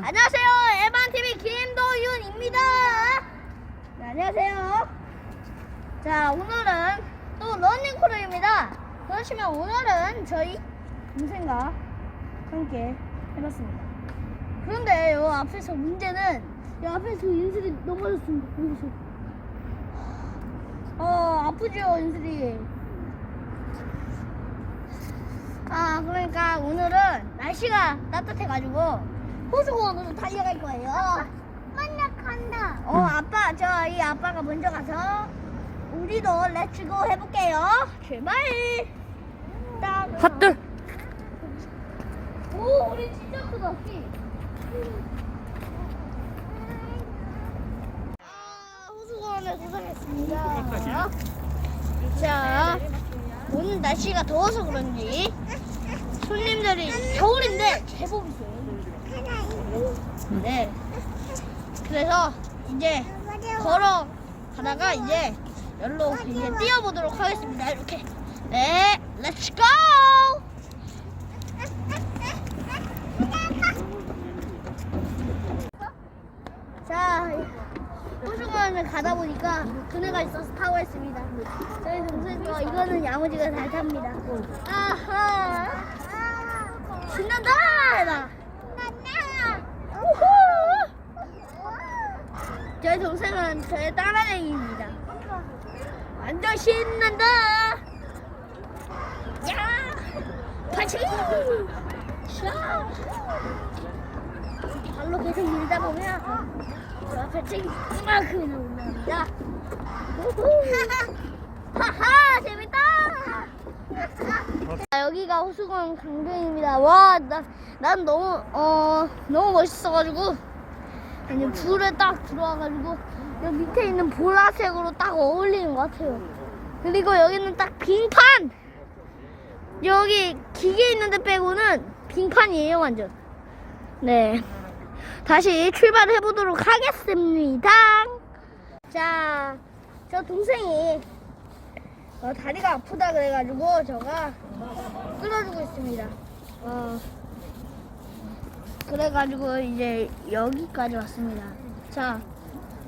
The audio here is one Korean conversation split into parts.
안녕하세요. 에반TV 김도윤입니다. 네, 안녕하세요. 자, 오늘은 또 러닝크루입니다. 그렇지만 오늘은 저희 동생과 함께 해봤습니다. 그런데 요 앞에서 문제는 이 앞에서 윤슬이 넘어졌습니다. 여기서. 어, 아프죠, 윤슬이. 아, 그러니까 오늘은 날씨가 따뜻해가지고 호수공원으로 달려갈 거예요. 먼저 간다. 어, 아빠, 저이 아빠가 먼저 가서 우리도 렛츠고 해볼게요. 출발! 딱. 핫들 오, 우리 진짜 크다, 키. 아, 호수공원에 도착했습니다. 자, 오늘 날씨가 더워서 그런지 손님들이 겨울인데 제법 있어요. 네. 그래서 이제 걸어 가다가 이제 열로 이제 뛰어보도록 하겠습니다. 이렇게. 네, 렛츠 고! 자, 호수공원을 가다 보니까 그네가 있어서 타고 했습니다. 저희 동생도 이거는 야무지가 잘 탑니다. 아하! 신난다! 나. 우후! 저희 동생은 저의 따라쟁이입니다. 완전 신난다! 야! 파치! 샤! 발로 계속 밀다 보면 저 앞에 이만큼이 나옵니다. 하하! 재밌다! 아, 여기가 호수공 강변입니다. 와, 나, 난 너무, 어, 너무 멋있어가지고, 이제 불에 딱 들어와가지고, 여기 밑에 있는 보라색으로 딱 어울리는 것 같아요. 그리고 여기는 딱 빙판! 여기 기계 있는 데 빼고는 빙판이에요, 완전. 네. 다시 출발을 해보도록 하겠습니다. 자, 저 동생이 어, 다리가 아프다 그래가지고 저가 끌어주고 있습니다. 어, 그래가지고 이제 여기까지 왔습니다. 자,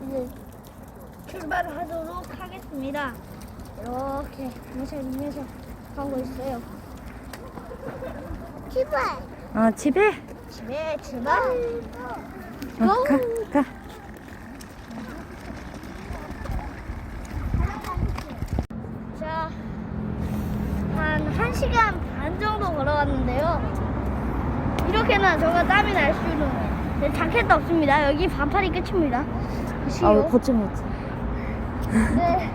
이제 출발을 하도록 하겠습니다. 이렇게 녀석면서 가고 있어요. 출발! 어 집에 집에 출발! 어, 가, 가. 자, 한 1시간 반 정도 걸어갔는데요. 이렇게나 저가 땀이 날 수는 네, 자켓도 없습니다. 여기 반팔이 끝입니다. 아우 거침없지 네.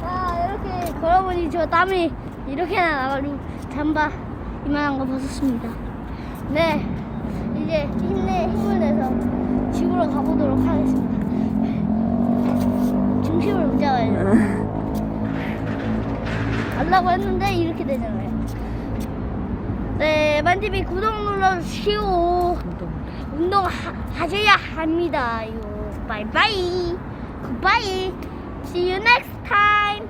자, 이렇게 걸어보니 저 땀이 이렇게나 나가지고 잠바 이만한 거 벗었습니다. 네. 이제 힘내, 힘을 내서 집으로 가보도록 하겠습니다. 중심을 못 잡아야죠. 가려고 했는데 이렇게 되잖아요. 네, 만집이 구독 눌러주시고 운동 하, 하셔야 합니다. 요 바이바이. 굿바이. See you next time.